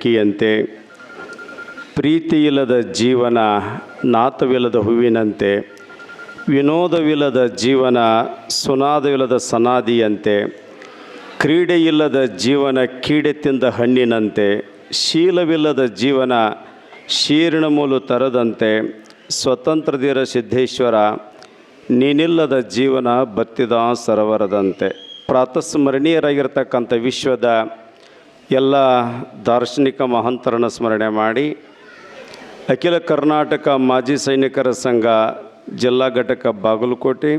ಹಕ್ಕಿಯಂತೆ ಪ್ರೀತಿಯಿಲ್ಲದ ಜೀವನ ನಾತವಿಲ್ಲದ ಹೂವಿನಂತೆ, ವಿನೋದವಿಲ್ಲದ ಜೀವನ ಸುನಾದವಿಲ್ಲದ ಸನಾದಿಯಂತೆ ಕ್ರೀಡೆಯಿಲ್ಲದ ಜೀವನ ಕೀಡೆ ತಿಂದ ಹಣ್ಣಿನಂತೆ, ಶೀಲವಿಲ್ಲದ ಜೀವನ ಶೀರ್ಣ ಮೂಲು ತರದಂತೆ ಸ್ವತಂತ್ರದಿರ ಸಿದ್ದೇಶ್ವರ ನೀನಿಲ್ಲದ ಜೀವನ ಬತ್ತಿದ ಸರವರದಂತೆ ಪ್ರಾತಸ್ಮರಣೀಯರಾಗಿರ್ತಕ್ಕಂಥ ವಿಶ್ವದ ಎಲ್ಲ ದಾರ್ಶನಿಕ ಮಹಂತರನ್ನು ಸ್ಮರಣೆ ಮಾಡಿ ಅಖಿಲ ಕರ್ನಾಟಕ ಮಾಜಿ ಸೈನಿಕರ ಸಂಘ ಜಿಲ್ಲಾ ಘಟಕ ಬಾಗಲಕೋಟೆ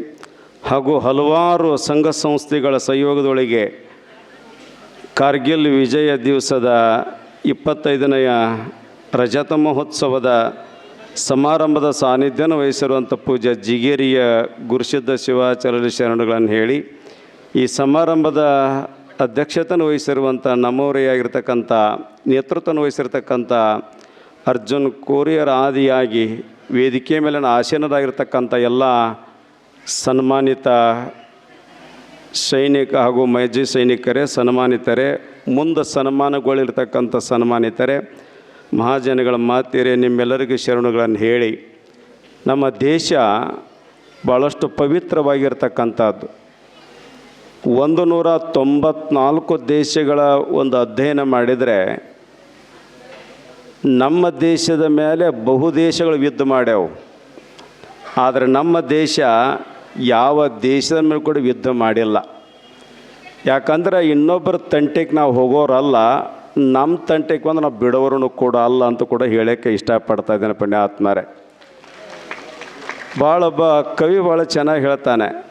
ಹಾಗೂ ಹಲವಾರು ಸಂಘ ಸಂಸ್ಥೆಗಳ ಸಹಯೋಗದೊಳಗೆ ಕಾರ್ಗಿಲ್ ವಿಜಯ ದಿವಸದ ಇಪ್ಪತ್ತೈದನೆಯ ರಜತ ಮಹೋತ್ಸವದ ಸಮಾರಂಭದ ಸಾನ್ನಿಧ್ಯನ ವಹಿಸಿರುವಂಥ ಪೂಜ್ಯ ಜಿಗೇರಿಯ ಗುರುಸಿದ್ಧ ಶಿವಾಚಾರ್ಯ ಶರಣಗಳನ್ನು ಹೇಳಿ ಈ ಸಮಾರಂಭದ ಅಧ್ಯಕ್ಷತೆಯನ್ನು ವಹಿಸಿರುವಂಥ ನಮ್ಮವರೆಯಾಗಿರ್ತಕ್ಕಂಥ ನೇತೃತ್ವನ ವಹಿಸಿರ್ತಕ್ಕಂಥ ಅರ್ಜುನ್ ಕೋರಿಯರ್ ಆದಿಯಾಗಿ ವೇದಿಕೆ ಮೇಲಿನ ಆಸೀನರಾಗಿರ್ತಕ್ಕಂಥ ಎಲ್ಲ ಸನ್ಮಾನಿತ ಸೈನಿಕ ಹಾಗೂ ಮೈಜಿ ಸೈನಿಕರೇ, ಸನ್ಮಾನಿತರೇ, ಮುಂದೆ ಸನ್ಮಾನಗೊಳ್ಳಿರ್ತಕ್ಕಂಥ ಸನ್ಮಾನಿತರೇ, ಮಹಾಜನಗಳ ಮಾತಿರೆ, ನಿಮ್ಮೆಲ್ಲರಿಗೂ ಶರಣುಗಳನ್ನು ಹೇಳಿ, ನಮ್ಮ ದೇಶ ಭಾಳಷ್ಟು ಪವಿತ್ರವಾಗಿರ್ತಕ್ಕಂಥದ್ದು. ಒಂದು ನೂರ ತೊಂಬತ್ನಾಲ್ಕು ದೇಶಗಳ ಒಂದು ಅಧ್ಯಯನ ಮಾಡಿದರೆ ನಮ್ಮ ದೇಶದ ಮೇಲೆ ಬಹು ದೇಶಗಳು ಯುದ್ಧ ಮಾಡ್ಯಾವು. ಆದರೆ ನಮ್ಮ ದೇಶ ಯಾವ ದೇಶದ ಮೇಲೆ ಕೂಡ ಯುದ್ಧ ಮಾಡಿಲ್ಲ. ಯಾಕಂದ್ರೆ ಇನ್ನೊಬ್ಬರ ತಂಟೆಗೆ ನಾವು ಹೋಗೋರಲ್ಲ, ನಮ್ಮ ತಂಟೆಗೆ ಬಂದು ನಾವು ಬಿಡೋರು ಕೂಡ ಅಲ್ಲ ಅಂತ ಕೂಡ ಹೇಳೋಕ್ಕೆ ಇಷ್ಟಪಡ್ತಾ ಇದ್ದೇನೆ ಪುಣ್ಯಾತ್ಮರೇ. ಭಾಳ ಒಬ್ಬ ಕವಿ ಭಾಳ ಚೆನ್ನಾಗಿ ಹೇಳ್ತಾನೆ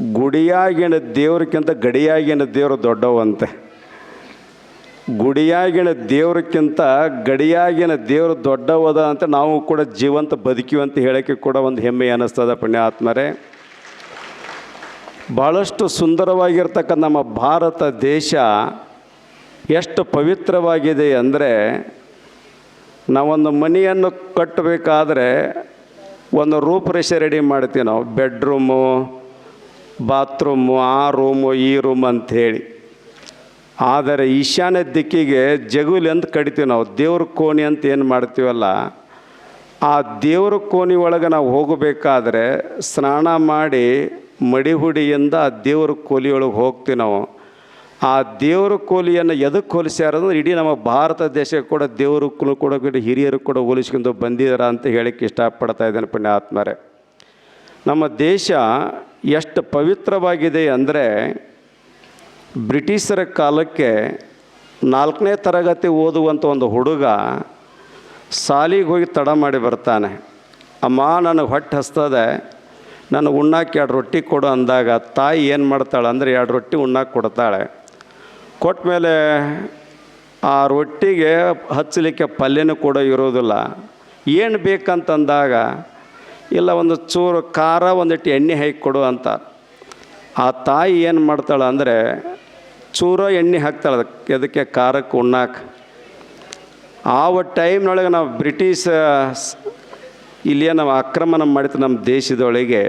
ಗುಡಿಯಾಗಿನ ದೇವ್ರಕ್ಕಿಂತ ಗಡಿಯಾಗಿನ ದೇವರು ದೊಡ್ಡವಂತೆ. ಗುಡಿಯಾಗಿನ ದೇವ್ರಕ್ಕಿಂತ ಗಡಿಯಾಗಿನ ದೇವರು ದೊಡ್ಡವದ ಅಂತ ನಾವು ಕೂಡ ಜೀವಂತ ಬದುಕಿವಿ ಅಂತ ಹೇಳೋಕ್ಕೆ ಕೂಡ ಒಂದು ಹೆಮ್ಮೆ ಅನ್ನಿಸ್ತದ ಪುಣ್ಯಾತ್ಮರೇ. ಭಾಳಷ್ಟು ಸುಂದರವಾಗಿರ್ತಕ್ಕಂಥ ನಮ್ಮ ಭಾರತ ದೇಶ ಎಷ್ಟು ಪವಿತ್ರವಾಗಿದೆ ಅಂದರೆ ನಾವೊಂದು ಮನೆಯನ್ನು ಕಟ್ಟಬೇಕಾದ್ರೆ ಒಂದು ರೂಪರೇಷೆ ರೆಡಿ ಮಾಡ್ತೀವಿ ನಾವು, ಬೆಡ್ರೂಮು ಬಾತ್ರೂಮು ಆ ರೂಮು ಈ ರೂಮ್ ಅಂಥೇಳಿ. ಆದರೆ ಈಶಾನ್ಯ ದಿಕ್ಕಿಗೆ ಜಗುಲಿ ಅಂತ ಕಡಿತೀವಿ ನಾವು. ದೇವ್ರ ಕೋಣಿ ಅಂತ ಏನು ಮಾಡ್ತೀವಲ್ಲ, ಆ ದೇವ್ರ ಕೋಣಿ ಒಳಗೆ ನಾವು ಹೋಗಬೇಕಾದ್ರೆ ಸ್ನಾನ ಮಾಡಿ ಮಡಿಹುಡಿಯಿಂದ ಆ ದೇವ್ರ ಕೋಲಿಯೊಳಗೆ ಹೋಗ್ತೀವಿ ನಾವು. ಆ ದೇವ್ರ ಕೋಲಿಯನ್ನು ಎದಕ್ಕೆ ಹೋಲಿಸ್ಯಾರಂದ್ರೆ ಇಡೀ ನಮ್ಮ ಭಾರತ ದೇಶಕ್ಕೆ ಕೂಡ ದೇವರು ಕೂಡ ಕೂಡ ಹಿರಿಯರು ಕೂಡ ಹೋಲಿಸ್ಕೊಂಡು ಬಂದಿದ್ದಾರ ಅಂತ ಹೇಳಕ್ಕೆ ಇಷ್ಟಪಡ್ತಾ ಇದ್ದೇನೆ ಪುಣ್ಯಾತ್ಮರೇ. ನಮ್ಮ ದೇಶ ಎಷ್ಟು ಪವಿತ್ರವಾಗಿದೆ ಅಂದರೆ ಬ್ರಿಟಿಷರ ಕಾಲಕ್ಕೆ ನಾಲ್ಕನೇ ತರಗತಿ ಓದುವಂಥ ಒಂದು ಹುಡುಗ ಸಾಲಿಗೆ ಹೋಗಿ ತಡ ಮಾಡಿ ಬರ್ತಾನೆ. ಅಮ್ಮ, ನನಗೆ ಹೊಟ್ಟೆ ಹಸ್ತದೆ. ನನಗೆ ಉಣ್ಣಾಕೆ ಎರಡು ರೊಟ್ಟಿ ಕೊಡು ಅಂದಾಗ, ತಾಯಿ ಏನು ಮಾಡ್ತಾಳೆ ಅಂದರೆ ಎರಡು ರೊಟ್ಟಿ ಉಣ್ಣಾಕೆ ಕೊಡ್ತಾಳೆ. ಕೊಟ್ಟ ಮೇಲೆ ಆ ರೊಟ್ಟಿಗೆ ಹಚ್ಚಲಿಕ್ಕೆ ಪಲ್ಯನೂ ಕೂಡ ಇರೋದಿಲ್ಲ. ಏನು ಬೇಕಂತಂದಾಗ ಇಲ್ಲ ಒಂದು ಚೂರು ಖಾರ ಒಂದಿಟ್ಟು ಎಣ್ಣೆ ಹಾಕಿ ಕೊಡು ಅಂತ. ಆ ತಾಯಿ ಏನು ಮಾಡ್ತಾಳೆ ಅಂದರೆ ಚೂರ ಎಣ್ಣೆ ಹಾಕ್ತಾಳೆ ಅದಕ್ಕೆ ಅದಕ್ಕೆ ಖಾರಕ್ಕೆ ಉಣ್ಣಾಕ. ಆವ ಟೈಮ್ನೊಳಗೆ ನಾವು ಬ್ರಿಟಿಷ್, ಇಲ್ಲಿಯ ನಾವು ಆಕ್ರಮಣ ಮಾಡಿತ್ತು ನಮ್ಮ ದೇಶದೊಳಗೆ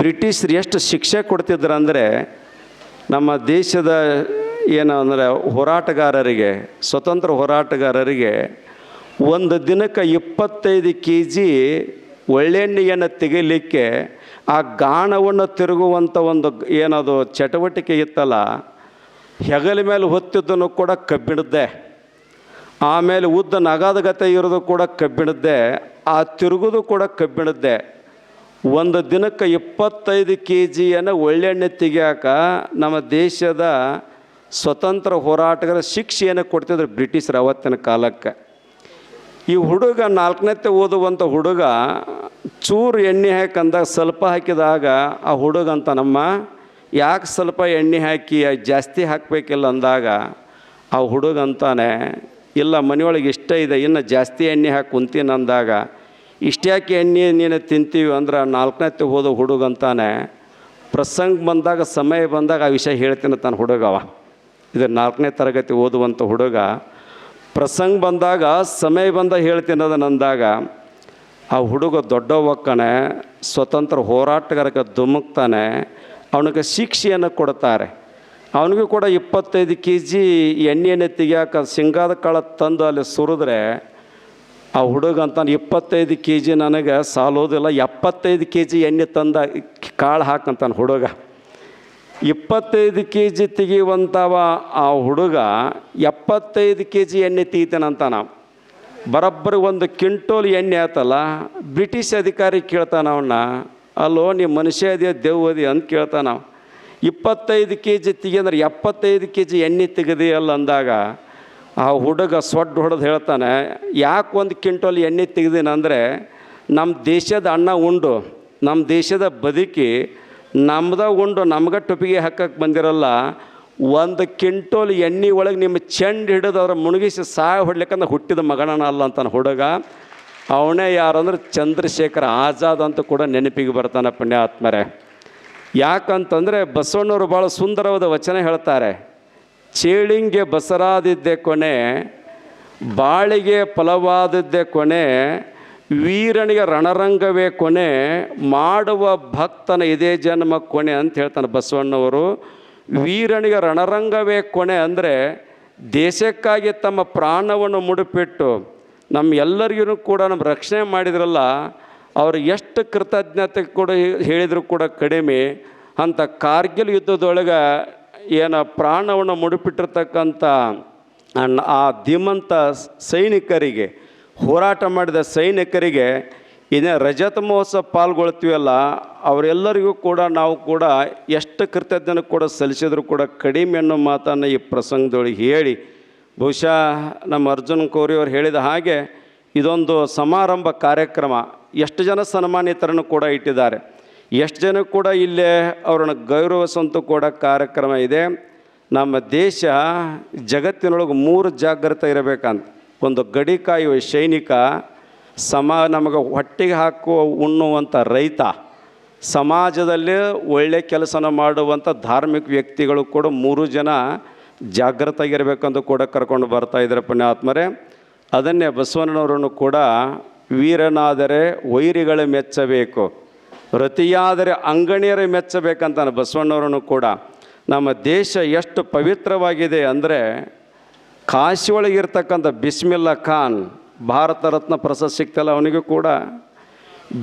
ಬ್ರಿಟಿಷ್ರು ಎಷ್ಟು ಶಿಕ್ಷೆ ಕೊಡ್ತಿದ್ರು ಅಂದರೆ ನಮ್ಮ ದೇಶದ ಏನು ಅಂದರೆ ಹೋರಾಟಗಾರರಿಗೆ, ಸ್ವತಂತ್ರ ಹೋರಾಟಗಾರರಿಗೆ ಒಂದು ದಿನಕ್ಕೆ ಇಪ್ಪತ್ತೈದು ಕೆ ಜಿ ಒಳ್ಳೆಣ್ಣೆಯನ್ನು ತೆಗಿಲಿಕ್ಕೆ ಆ ಗಾಣವನ್ನು ತಿರುಗುವಂಥ ಒಂದು ಏನದು ಚಟುವಟಿಕೆ ಇತ್ತಲ್ಲ, ಹೆಗಲ ಮೇಲೆ ಹೊತ್ತಿದ್ದನ್ನು ಕೂಡ ಕಬ್ಬಿಣದ್ದೆ. ಆಮೇಲೆ ಉದ್ದ ನಗಾದ ಗತೆ ಇರೋದು ಕೂಡ ಕಬ್ಬಿಣದ್ದೆ, ಆ ತಿರುಗೋದು ಕೂಡ ಕಬ್ಬಿಣದ್ದೆ. ಒಂದು ದಿನಕ್ಕೆ ಇಪ್ಪತ್ತೈದು ಕೆ ಜಿಯನ್ನು ಒಳ್ಳೆಣ್ಣೆ ತೆಗಿಯಾಕ ನಮ್ಮ ದೇಶದ ಸ್ವತಂತ್ರ ಹೋರಾಟಗಾರ ಶಿಕ್ಷೆಯನ್ನು ಕೊಡ್ತಿದ್ರು ಬ್ರಿಟಿಷರು ಅವತ್ತಿನ ಕಾಲಕ್ಕೆ. ಈ ಹುಡುಗ ನಾಲ್ಕನೇತೆ ಓದುವಂಥ ಹುಡುಗ ಚೂರು ಎಣ್ಣೆ ಹಾಕಂದಾಗ ಸ್ವಲ್ಪ ಹಾಕಿದಾಗ ಆ ಹುಡುಗ ಅಂತ ನಮ್ಮ, ಯಾಕೆ ಸ್ವಲ್ಪ ಎಣ್ಣೆ ಹಾಕಿ ಜಾಸ್ತಿ ಹಾಕಬೇಕಿಲ್ಲ ಅಂದಾಗ ಆ ಹುಡುಗ ಅಂತಾನೆ, ಇಲ್ಲ ಮನೆಯೊಳಗೆ ಇಷ್ಟ ಇದೆ, ಇನ್ನು ಜಾಸ್ತಿ ಎಣ್ಣೆ ಹಾಕಿ ಕುಂತೀನಿ ಅಂದಾಗ, ಇಷ್ಟ್ಯಾಕೆ ಎಣ್ಣೆ ನೀನು ತಿಂತೀವಿ ಅಂದ್ರೆ ನಾಲ್ಕನೇತೆ ಹೋದ ಹುಡುಗ ಅಂತಾನೆ, ಪ್ರಸಂಗ ಬಂದಾಗ, ಸಮಯ ಬಂದಾಗ ಆ ವಿಷಯ ಹೇಳ್ತೀನಿ ತಾನು ಹುಡುಗವ. ಇದು ನಾಲ್ಕನೇ ತರಗತಿ ಓದುವಂಥ ಹುಡುಗ ಪ್ರಸಂಗ ಬಂದಾಗ, ಸಮಯ ಬಂದ ಹೇಳ್ತೀನಿ ಅದನ್ನು ಅಂದಾಗ ಆ ಹುಡುಗ ದೊಡ್ಡ ಒಕ್ಕನೆ ಸ್ವತಂತ್ರ ಹೋರಾಟಗಾರಕ್ಕೆ ಧುಮುಕ್ತಾನೆ, ಅವನಿಗೆ ಶಿಕ್ಷೆಯನ್ನು ಕೊಡ್ತಾರೆ. ಅವನಿಗೂ ಕೂಡ ಇಪ್ಪತ್ತೈದು ಕೆ ಜಿ ಎಣ್ಣೆಯನ್ನು ತೆಗಿಯಾಕ ಸಿಂಗಾದ ಕಾಳ ತಂದು ಅಲ್ಲಿ ಸುರಿದ್ರೆ, ಆ ಹುಡುಗ ಅಂತಾನೆ ಇಪ್ಪತ್ತೈದು ಕೆ ಜಿ ನನಗೆ ಸಾಲೋದಿಲ್ಲ, ಎಪ್ಪತ್ತೈದು ಕೆ ಜಿ ಎಣ್ಣೆ ತಂದ ಕಾಳು ಹಾಕಂತಾನೆ ಹುಡುಗ. ಇಪ್ಪತ್ತೈದು ಕೆ ಜಿ ತೆಗೆಯುವಂಥವ ಆ ಹುಡುಗ ಎಪ್ಪತ್ತೈದು ಕೆ ಜಿ ಎಣ್ಣೆ ನಾವು ಬರೋಬ್ಬರಿ ಒಂದು ಕ್ವಿಂಟೋಲ್ ಎಣ್ಣೆ ಆತಲ್ಲ, ಬ್ರಿಟಿಷ್ ಅಧಿಕಾರಿ ಕೇಳ್ತಾನ ಅವನ್ನ ಅಲ್ಲೋ ನೀವು ಮನುಷ್ಯ ಇದೆಯಾ ದೇವದಿ ಅಂತ ಕೇಳ್ತಾನ ಅವ. ಇಪ್ಪತ್ತೈದು ಕೆ ಜಿ ತೆಗಿ ಅಂದ್ರೆ ಎಪ್ಪತ್ತೈದು ಕೆ ಜಿ ಎಣ್ಣೆ ತೆಗೆದಿಯಲ್ಲ ಅಂದಾಗ ಆ ಹುಡುಗ ಸೊಡ್ಡ ಹೊಡೆದು ಹೇಳ್ತಾನೆ, ಯಾಕೆ ಒಂದು ಕ್ವಿಂಟೋಲ್ ಎಣ್ಣೆ ತೆಗ್ದೀನಂದರೆ ನಮ್ಮ ದೇಶದ ಅನ್ನ ಉಂಡು ನಮ್ಮ ದೇಶದ ಬದುಕಿ ನಮ್ದ ಉಂಡು, ನಮ್ಗೆ ಟೊಪಿಗೆ ಹಾಕಕ್ಕೆ ಬಂದಿರಲ್ಲ. ಒಂದು ಕಿಂಟೋಲ್ ಎಣ್ಣೆ ಒಳಗೆ ನಿಮ್ಮ ಚೆಂಡು ಹಿಡಿದು ಅದ್ರ ಮುಣಗಿಸಿ ಸಾಯ ಹೊಡ್ಲಿಕ್ಕಂದ್ರೆ ಹುಟ್ಟಿದ ಮಗನನ ಅಲ್ಲ ಅಂತಾನೆ ಹುಡುಗ. ಅವನೇ ಯಾರಂದ್ರೆ ಚಂದ್ರಶೇಖರ್ ಆಜಾದ್ ಅಂತ ಕೂಡ ನೆನಪಿಗೆ ಬರ್ತಾನೆ ಪುಣ್ಯಾತ್ಮರೇ. ಯಾಕಂತಂದರೆ ಬಸವಣ್ಣವರು ಭಾಳ ಸುಂದರವಾದ ವಚನ ಹೇಳ್ತಾರೆ. ಚೇಳಿಂಗೆ ಬಸರಾದಿದ್ದೆ ಕೊನೆ, ಬಾಳಿಗೆ ಫಲವಾದದ್ದೇ ಕೊನೆ ವೀರನಿಗೆ ರಣರಂಗವೇ ಕೊನೆ, ಮಾಡುವ ಭಕ್ತನ ಇದೇ ಜನ್ಮ ಕೊನೆ ಅಂತ ಹೇಳ್ತಾನೆ ಬಸವಣ್ಣವರು. ವೀರನಿಗೆ ರಣರಂಗವೇ ಕೊನೆ ಅಂದರೆ ದೇಶಕ್ಕಾಗಿ ತಮ್ಮ ಪ್ರಾಣವನ್ನು ಮುಡುಪಿಟ್ಟು ನಮ್ಮ ಎಲ್ಲರಿಗೂ ಕೂಡ ನಮ್ಮ ರಕ್ಷಣೆ ಮಾಡಿದ್ರಲ್ಲ, ಅವರು ಎಷ್ಟು ಕೃತಜ್ಞತೆ ಕೂಡ ಹೇಳಿದರೂ ಕೂಡ ಕಡಿಮೆ. ಅಂಥ ಕಾರ್ಗಿಲ್ ಯುದ್ಧದೊಳಗೆ ಏನು ಪ್ರಾಣವನ್ನು ಮುಡಿಪಿಟ್ಟಿರ್ತಕ್ಕಂಥ ಆ ಧೀಮಂತ ಸೈನಿಕರಿಗೆ ಹೋರಾಟ ಮಾಡಿದ ಸೈನಿಕರಿಗೆ ಇದೇ ರಜತ ಮಹೋತ್ಸವ ಪಾಲ್ಗೊಳ್ತೀವಲ್ಲ, ಅವರೆಲ್ಲರಿಗೂ ಕೂಡ ನಾವು ಕೂಡ ಎಷ್ಟು ಕೃತಜ್ಞತೆ ಕೂಡ ಸಲ್ಲಿಸಿದ್ರು ಕೂಡ ಕಡಿಮೆ ಅನ್ನೋ ಮಾತನ್ನು ಈ ಪ್ರಸಂಗದೊಳಗೆ ಹೇಳಿ. ಬಹುಶಃ ನಮ್ಮ ಅರ್ಜುನ್ ಕೋರಿಯವರು ಹೇಳಿದ ಹಾಗೆ ಇದೊಂದು ಸಮಾರಂಭ ಕಾರ್ಯಕ್ರಮ. ಎಷ್ಟು ಜನ ಸನ್ಮಾನಿತರನ್ನು ಕೂಡ ಇಟ್ಟಿದ್ದಾರೆ. ಎಷ್ಟು ಜನ ಕೂಡ ಇಲ್ಲೇ ಅವರನ್ನು ಗೌರವಿಸುವಂಥ ಕೂಡ ಕಾರ್ಯಕ್ರಮ ಇದೆ. ನಮ್ಮ ದೇಶ ಜಗತ್ತಿನೊಳಗೆ ಮೂರು ಜಾಗ್ರತೆ ಇರಬೇಕಂತ. ಒಂದು ಗಡಿ ಕಾಯುವ ಸೈನಿಕ ಸಮ ನಮಗೆ ಹೊಟ್ಟೆಗೆ ಹಾಕುವ ಉಣ್ಣುವಂಥ ರೈತ, ಸಮಾಜದಲ್ಲಿ ಒಳ್ಳೆ ಕೆಲಸನ ಮಾಡುವಂಥ ಧಾರ್ಮಿಕ ವ್ಯಕ್ತಿಗಳು ಕೂಡ ಮೂರು ಜನ ಜಾಗೃತಾಗಿರಬೇಕಂದು ಕೂಡ ಕರ್ಕೊಂಡು ಬರ್ತಾ ಇದ್ದಾರೆ ಪುಣ್ಯಾತ್ಮರೇ. ಅದನ್ನೇ ಬಸವಣ್ಣನವರನ್ನು ಕೂಡ ವೀರನಾದರೆ ವೈರಿಗಳು ಮೆಚ್ಚಬೇಕು, ರತಿಯಾದರೆ ಅಂಗಣಿಯರ ಮೆಚ್ಚಬೇಕಂತಾನೆ ಬಸವಣ್ಣವರನ್ನು ಕೂಡ. ನಮ್ಮ ದೇಶ ಎಷ್ಟು ಪವಿತ್ರವಾಗಿದೆ ಅಂದರೆ ಕಾಶಿ ಒಳಗಿರ್ತಕ್ಕಂಥ ಬಿಸ್ಮಿಲ್ಲಾ ಖಾನ್, ಭಾರತ ರತ್ನ ಪ್ರಶಸ್ತಿ ಸಿಗ್ತಲ್ಲ ಅವನಿಗೂ ಕೂಡ.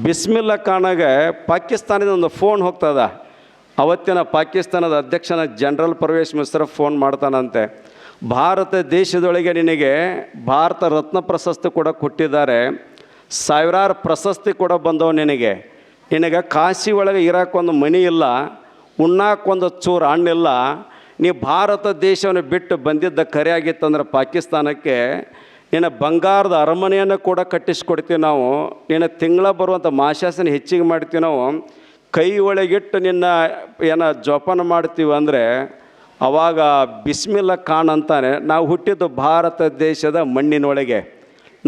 ಬಿಸ್ಮಿಲ್ಲಾ ಖಾನಾಗೆ ಪಾಕಿಸ್ತಾನದ ಒಂದು ಫೋನ್ ಹೋಗ್ತದ. ಅವತ್ತಿನ ಪಾಕಿಸ್ತಾನದ ಅಧ್ಯಕ್ಷನ ಜನರಲ್ ಪರ್ವೇಶ್ ಮಿಶ್ರಾ ಫೋನ್ ಮಾಡ್ತಾನಂತೆ. ಭಾರತ ದೇಶದೊಳಗೆ ನಿನಗೆ ಭಾರತ ರತ್ನ ಪ್ರಶಸ್ತಿ ಕೂಡ ಕೊಟ್ಟಿದ್ದಾರೆ. ಸಾವಿರಾರು ಪ್ರಶಸ್ತಿ ಕೂಡ ಬಂದವು ನಿನಗೆ. ನಿನಗೆ ಕಾಶಿ ಒಳಗೆ ಇರೋಕ್ಕೊಂದು ಮನಿ ಇಲ್ಲ ಉಣ್ಣಾಕೊಂದು ಚೂರು ಹಣ್ಣಿಲ್ಲ ನೀ ಭಾರತ ದೇಶವನ್ನು ಬಿಟ್ಟು ಬಂದಿದ್ದ ಕರೆ ಆಗಿತ್ತಂದ್ರೆ ಪಾಕಿಸ್ತಾನಕ್ಕೆ ನಿನ್ನ ಬಂಗಾರದ ಅರಮನೆಯನ್ನು ಕೂಡ ಕಟ್ಟಿಸ್ಕೊಡ್ತೀವಿ ನಾವು. ನಿನ್ನ ತಿಂಗಳ ಬರುವಂಥ ಮಾಶಾಸನ ಹೆಚ್ಚಿಗೆ ಮಾಡ್ತೀವಿ ನಾವು. ಕೈ ಒಳಗಿಟ್ಟು ನಿನ್ನ ಏನ ಜೋಪಾನ ಮಾಡ್ತೀವಿ ಅಂದರೆ ಅವಾಗ ಬಿಸ್ಮಿಲ್ಲ ಖಾನ್ ಅಂತಾನೆ, ನಾವು ಹುಟ್ಟಿದ್ದು ಭಾರತ ದೇಶದ ಮಣ್ಣಿನೊಳಗೆ.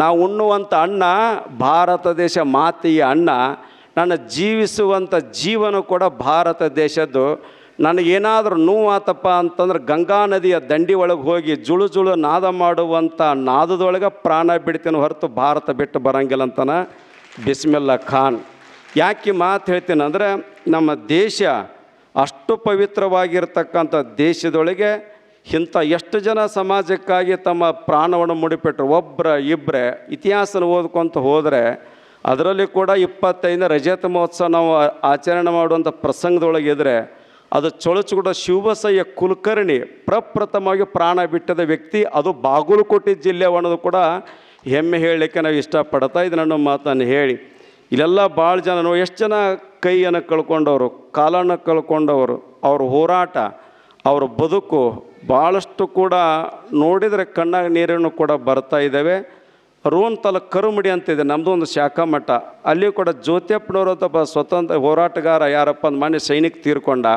ನಾವು ಉಣ್ಣುವಂಥ ಅಣ್ಣ ಭಾರತ ದೇಶ ಮಾತೆಯ ಅಣ್ಣ ನನ್ನ ಜೀವಿಸುವಂಥ ಜೀವನ ಕೂಡ ಭಾರತ ದೇಶದ್ದು. ನನಗೇನಾದರೂ ನೋವಾತಪ್ಪ ಅಂತಂದ್ರೆ ಗಂಗಾ ನದಿಯ ದಂಡಿ ಒಳಗೆ ಹೋಗಿ ಜುಳು ಜುಳು ನಾದ ಮಾಡುವಂಥ ನಾದದೊಳಗೆ ಪ್ರಾಣ ಬಿಡ್ತೀನಿ ಹೊರತು ಭಾರತ ಬಿಟ್ಟು ಬರಂಗಿಲ್ಲ ಅಂತನ ಬಿಸ್ಮಿಲ್ಲಾ ಖಾನ್. ಯಾಕೆ ಮಾತು ಹೇಳ್ತೀನಿ ಅಂದರೆ ನಮ್ಮ ದೇಶ ಅಷ್ಟು ಪವಿತ್ರವಾಗಿರ್ತಕ್ಕಂಥ ದೇಶದೊಳಗೆ ಇಂಥ ಎಷ್ಟು ಜನ ಸಮಾಜಕ್ಕಾಗಿ ತಮ್ಮ ಪ್ರಾಣವನ್ನು ಮುಡಿಪಿಟ್ರು? ಒಬ್ಬರ ಇಬ್ಬರೇ ಇತಿಹಾಸನ ಓದ್ಕೊತ ಹೋದರೆ ಅದರಲ್ಲಿ ಕೂಡ ಇಪ್ಪತ್ತೈದನೇ ರಜತ ಮಹೋತ್ಸವ ನಾವು ಆಚರಣೆ ಮಾಡುವಂಥ ಪ್ರಸಂಗದೊಳಗಿದ್ರೆ ಅದು ಚೊಳಚುಗುಡ ಶಿವಬಸಯ್ಯ ಕುಲಕರ್ಣಿ ಪ್ರಪ್ರಥಮವಾಗಿ ಪ್ರಾಣ ಬಿಟ್ಟದ ವ್ಯಕ್ತಿ. ಅದು ಬಾಗಲಕೋಟೆ ಜಿಲ್ಲೆ ಅನ್ನೋದು ಕೂಡ ಹೆಮ್ಮೆ ಹೇಳಲಿಕ್ಕೆ ನಾವು ಇಷ್ಟಪಡ್ತಾ ಇದ್ದೀನಿ ಅನ್ನೋ ಮಾತನ್ನು ಹೇಳಿ. ಇಲ್ಲೆಲ್ಲ ಭಾಳ ಜನ ನಾವು ಎಷ್ಟು ಜನ ಕೈಯನ್ನು ಕಳ್ಕೊಂಡವರು, ಕಾಲನ್ನು ಕಳ್ಕೊಂಡವರು, ಅವ್ರ ಹೋರಾಟ, ಅವ್ರ ಬದುಕು, ಭಾಳಷ್ಟು ಕೂಡ ನೋಡಿದರೆ ಕಣ್ಣಾಗ ನೀರನ್ನು ಕೂಡ ಬರ್ತಾ ಇದ್ದಾವೆ. ರೋನ್ ತಲ ಕರುಮಡಿ ಅಂತಿದೆ ನಮ್ಮದು ಒಂದು ಶಾಖಾ ಮಠ. ಅಲ್ಲಿಯೂ ಕೂಡ ಜ್ಯೋತಿಯಪ್ಪನವರು ಅಂತ ಸ್ವತಂತ್ರ ಹೋರಾಟಗಾರ ಯಾರಪ್ಪ ಅಂದ ಸೈನಿಕ ತೀರ್ಕೊಂಡ.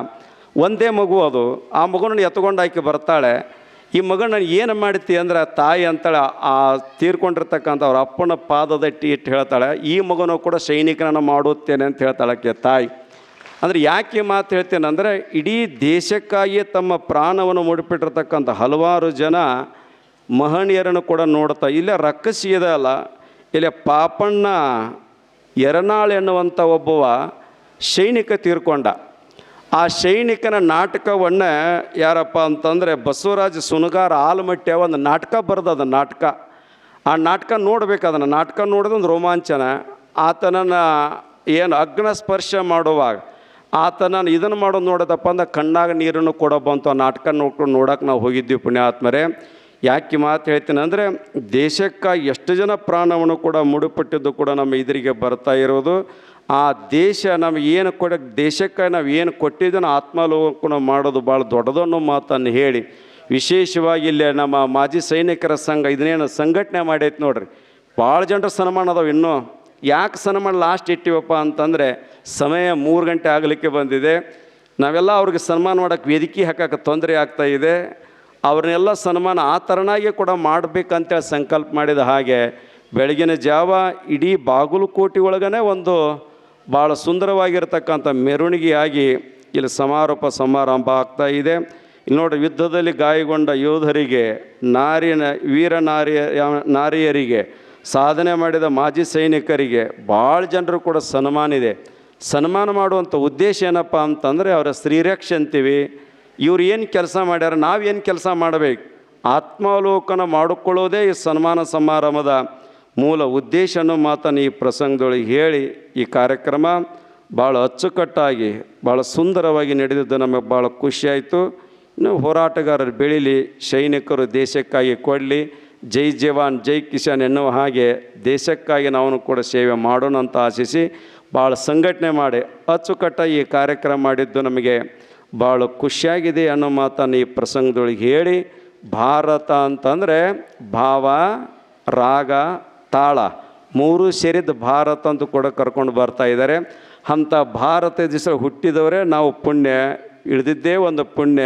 ಒಂದೇ ಮಗು ಅದು. ಆ ಮಗುನ ಎತ್ಕೊಂಡು ಆಕೆ ಬರ್ತಾಳೆ. ಈ ಮಗನ ಏನು ಮಾಡ್ತಿ ಅಂದ್ರೆ ತಾಯಿ ಅಂತಾಳೆ ಆ ತೀರ್ಕೊಂಡಿರ್ತಕ್ಕಂಥ ಅವ್ರ ಅಪ್ಪನ ಪಾದದ ಇಟ್ಟು ಹೇಳ್ತಾಳೆ. ಈ ಮಗನೂ ಕೂಡ ಸೈನಿಕನನ್ನು ಮಾಡುತ್ತೇನೆ ಅಂತ ಹೇಳ್ತಾಳೆ ಆಕೆ ತಾಯಿ. ಅಂದರೆ ಯಾಕೆ ಮಾತು ಹೇಳ್ತೇನೆ ಅಂದರೆ ಇಡೀ ದೇಶಕ್ಕಾಗಿ ತಮ್ಮ ಪ್ರಾಣವನ್ನು ಮುಡಿಪಿಟ್ಟಿರ್ತಕ್ಕಂಥ ಹಲವಾರು ಜನ ಮಹನೀಯರನ್ನು ಕೂಡ ನೋಡ್ತಾ, ಇಲ್ಲೇ ರಕ್ಕಸಿ ಇದೆ ಅಲ್ಲ, ಇಲ್ಲೇ ಪಾಪಣ್ಣ ಎರನಾಳ್ ಎನ್ನುವಂಥ ಒಬ್ಬವ ಸೈನಿಕ ತೀರ್ಕೊಂಡ. ಆ ಸೈನಿಕನ ನಾಟಕವನ್ನು ಯಾರಪ್ಪ ಅಂತಂದರೆ ಬಸವರಾಜ ಸುನಗಾರ ಆಲಮಟ್ಟಿ ಒಂದು ನಾಟಕ ಬರೆದದ ನಾಟಕ. ಆ ನಾಟಕ ನೋಡ್ಬೇಕು, ಅದನ್ನು ನಾಟಕ ಒಂದು ರೋಮಾಂಚನ. ಆತನನ್ನು ಏನು ಅಗ್ನ ಸ್ಪರ್ಶ ಮಾಡುವಾಗ ಆತನ ಇದನ್ನು ಮಾಡೋದು ನೋಡೋದಪ್ಪ ಅಂದ್ರೆ ಕಣ್ಣಾಗ ನೀರನ್ನು ಕೊಡೋ ಬಂತು. ಆ ನಾಟಕ ನೋಡ್ಕೊಂಡು ನೋಡೋಕೆ ನಾವು ಹೋಗಿದ್ದೀವಿ ಪುಣ್ಯಾತ್ಮರೇ. ಯಾಕೆ ಮಾತು ಹೇಳ್ತೀನಿ ಅಂದರೆ ದೇಶಕ್ಕಾಗಿ ಎಷ್ಟು ಜನ ಪ್ರಾಣವನ್ನು ಕೂಡ ಮುಡುಪಟ್ಟಿದ್ದು ಕೂಡ ನಮ್ಮ ಎದುರಿಗೆ ಬರ್ತಾ ಇರೋದು. ಆ ದೇಶ ನಮಗೆ ಏನು ಕೊಡ ದೇಶಕ್ಕೆ ನಾವು ಏನು ಕೊಟ್ಟಿದ್ದನ್ನು ಕೂಡ ಮಾಡೋದು ಭಾಳ ದೊಡ್ಡದನ್ನೋ ಮಾತನ್ನು ಹೇಳಿ. ವಿಶೇಷವಾಗಿ ಇಲ್ಲಿ ನಮ್ಮ ಮಾಜಿ ಸೈನಿಕರ ಸಂಘ ಇದನ್ನೇನು ಸಂಘಟನೆ ಮಾಡೈತೆ ನೋಡ್ರಿ. ಭಾಳ ಜನರ ಸನ್ಮಾನ ಅದಾವೆ ಇನ್ನೂ. ಯಾಕೆ ಸನ್ಮಾನ ಲಾಸ್ಟ್ ಇಟ್ಟಿವಪ್ಪ ಅಂತಂದರೆ ಸಮಯ ಮೂರು ಗಂಟೆ ಆಗಲಿಕ್ಕೆ ಬಂದಿದೆ. ನಾವೆಲ್ಲ ಅವ್ರಿಗೆ ಸನ್ಮಾನ ಮಾಡೋಕ್ಕೆ ವೇದಿಕೆ ಹಾಕಕ್ಕೆ ತೊಂದರೆ ಆಗ್ತಾ ಇದೆ. ಅವ್ರನ್ನೆಲ್ಲ ಸನ್ಮಾನ ಆ ಥರನಾಗೆ ಕೂಡ ಮಾಡಬೇಕಂತೇಳಿ ಸಂಕಲ್ಪ ಮಾಡಿದ ಹಾಗೆ ಬೆಳಗಿನ ಜಾವ ಇಡೀ ಬಾಗಲಕೋಟೆ ಒಳಗನೆ ಒಂದು ಭಾಳ ಸುಂದರವಾಗಿರ್ತಕ್ಕಂಥ ಮೆರವಣಿಗೆಯಾಗಿ ಇಲ್ಲಿ ಸಮಾರೋಪ ಸಮಾರಂಭ ಆಗ್ತಾ ಇದೆ. ಇಲ್ಲಿ ನೋಡಿ ಯುದ್ಧದಲ್ಲಿ ಗಾಯಗೊಂಡ ಯೋಧರಿಗೆ, ನಾರಿನ ವೀರ ನಾರಿಯ, ನಾರಿಯರಿಗೆ, ಸಾಧನೆ ಮಾಡಿದ ಮಾಜಿ ಸೈನಿಕರಿಗೆ ಭಾಳ ಜನರು ಕೂಡ ಸನ್ಮಾನ ಇದೆ ಸನ್ಮಾನ ಮಾಡುವಂಥ ಉದ್ದೇಶ ಏನಪ್ಪ ಅಂತಂದರೆ ಅವರ ಸ್ತ್ರೀರಕ್ಷೆ ಅಂತೀವಿ ಇವ್ರು ಏನು ಕೆಲಸ ಮಾಡ್ಯಾರ ನಾವೇನು ಕೆಲಸ ಮಾಡಬೇಕು? ಆತ್ಮಾವಲೋಕನ ಮಾಡಿಕೊಳ್ಳೋದೇ ಈ ಸನ್ಮಾನ ಸಮಾರಂಭದ ಮೂಲ ಉದ್ದೇಶ ಅನ್ನೋ ಮಾತನ್ನು ಈ ಪ್ರಸಂಗದೊಳಗೆ ಹೇಳಿ ಈ ಕಾರ್ಯಕ್ರಮ ಭಾಳ ಅಚ್ಚುಕಟ್ಟಾಗಿ, ಭಾಳ ಸುಂದರವಾಗಿ ನಡೆದಿದ್ದು ನಮಗೆ ಭಾಳ ಖುಷಿಯಾಯಿತು ಇನ್ನು ಹೋರಾಟಗಾರರು ಬೆಳೀಲಿ, ಸೈನಿಕರು ದೇಶಕ್ಕಾಗಿ ಕೊಡಲಿ, ಜೈ ಜವಾನ್, ಜೈ ಕಿಸಾನ್ ಎನ್ನುವ ಹಾಗೆ ದೇಶಕ್ಕಾಗಿ ನಾವು ಕೂಡ ಸೇವೆ ಮಾಡೋಣ ಅಂತ ಆಶಿಸಿ ಭಾಳ ಸಂಘಟನೆ ಮಾಡಿ ಅಚ್ಚುಕಟ್ಟಾಗಿ ಈ ಕಾರ್ಯಕ್ರಮ ಮಾಡಿದ್ದು ನಮಗೆ ಭಾಳ ಖುಷಿಯಾಗಿದೆ ಅನ್ನೋ ಮಾತನ್ನು ಈ ಪ್ರಸಂಗದೊಳಗೆ ಹೇಳಿ, ಭಾರತ ಅಂತಂದರೆ ಭಾವ, ರಾಗ, ತಾಳ, ಮೂರು ಸೇರಿದ ಭಾರತ ಅಂತ ಕೂಡ ಕರ್ಕೊಂಡು ಬರ್ತಾ ಇದ್ದಾರೆ ಅಂಥ ಭಾರತ ದಿವಸ ಹುಟ್ಟಿದವರೇ ನಾವು ಪುಣ್ಯ, ಇಳಿದಿದ್ದೇ ಒಂದು ಪುಣ್ಯ.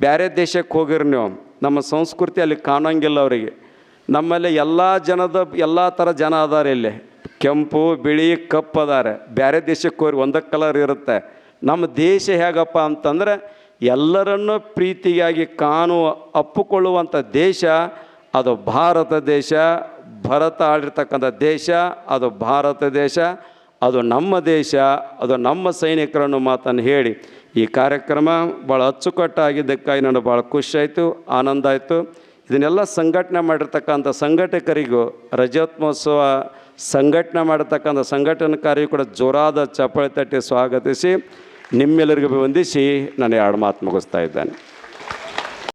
ಬೇರೆ ದೇಶಕ್ಕೆ ಹೋಗಿರಿ ನೀವು, ನಮ್ಮ ಸಂಸ್ಕೃತಿ ಅಲ್ಲಿ ಕಾಣೋಂಗಿಲ್ಲ ಅವರಿಗೆ. ನಮ್ಮಲ್ಲಿ ಎಲ್ಲ ಜನದ, ಎಲ್ಲ ಥರ ಜನ ಅದಾರೆ ಇಲ್ಲಿ. ಕೆಂಪು, ಬಿಳಿ, ಕಪ್ಪು ಅದಾರೆ. ಬೇರೆ ದೇಶಕ್ಕೆ ಹೋಗಿ ಒಂದೇ ಕಲರ್ ಇರುತ್ತೆ. ನಮ್ಮ ದೇಶ ಹೇಗಪ್ಪ ಅಂತಂದರೆ ಎಲ್ಲರನ್ನೂ ಪ್ರೀತಿಯಾಗಿ ಕಾಣುವ ಅಪ್ಪುಕೊಳ್ಳುವಂಥ ದೇಶ ಅದು ಭಾರತ ದೇಶ, ಭರತ ಆಡಿರ್ತಕ್ಕಂಥ ದೇಶ, ಅದು ಭಾರತ ದೇಶ, ಅದು ನಮ್ಮ ದೇಶ, ಅದು ನಮ್ಮ ಸೈನಿಕರನ್ನು ಮಾತನ್ನು ಹೇಳಿ. ಈ ಕಾರ್ಯಕ್ರಮ ಭಾಳ ಅಚ್ಚುಕಟ್ಟಾಗಿದ್ದಕ್ಕಾಗಿ ನನಗೆ ಭಾಳ ಖುಷಿಯಾಯಿತು, ಆನಂದ ಆಯಿತು. ಇದನ್ನೆಲ್ಲ ಸಂಘಟನೆ ಮಾಡಿರ್ತಕ್ಕಂಥ ಸಂಘಟಕರಿಗೂ, ರಜೋತ್ಮೋತ್ಸವ ಸಂಘಟನೆ ಮಾಡಿರ್ತಕ್ಕಂಥ ಸಂಘಟನಕಾರಿಗೂ ಕೂಡ ಜೋರಾದ ಚಪ್ಪಾಳೆ ತಟ್ಟಿ ಸ್ವಾಗತಿಸಿ. ನಿಮ್ಮೆಲ್ಲರಿಗೂ ವಂದಿಸಿ ನಾನು ಎರಡು ಮಾತು ಮುಗಿಸ್ತಾ ಇದ್ದೇನೆ.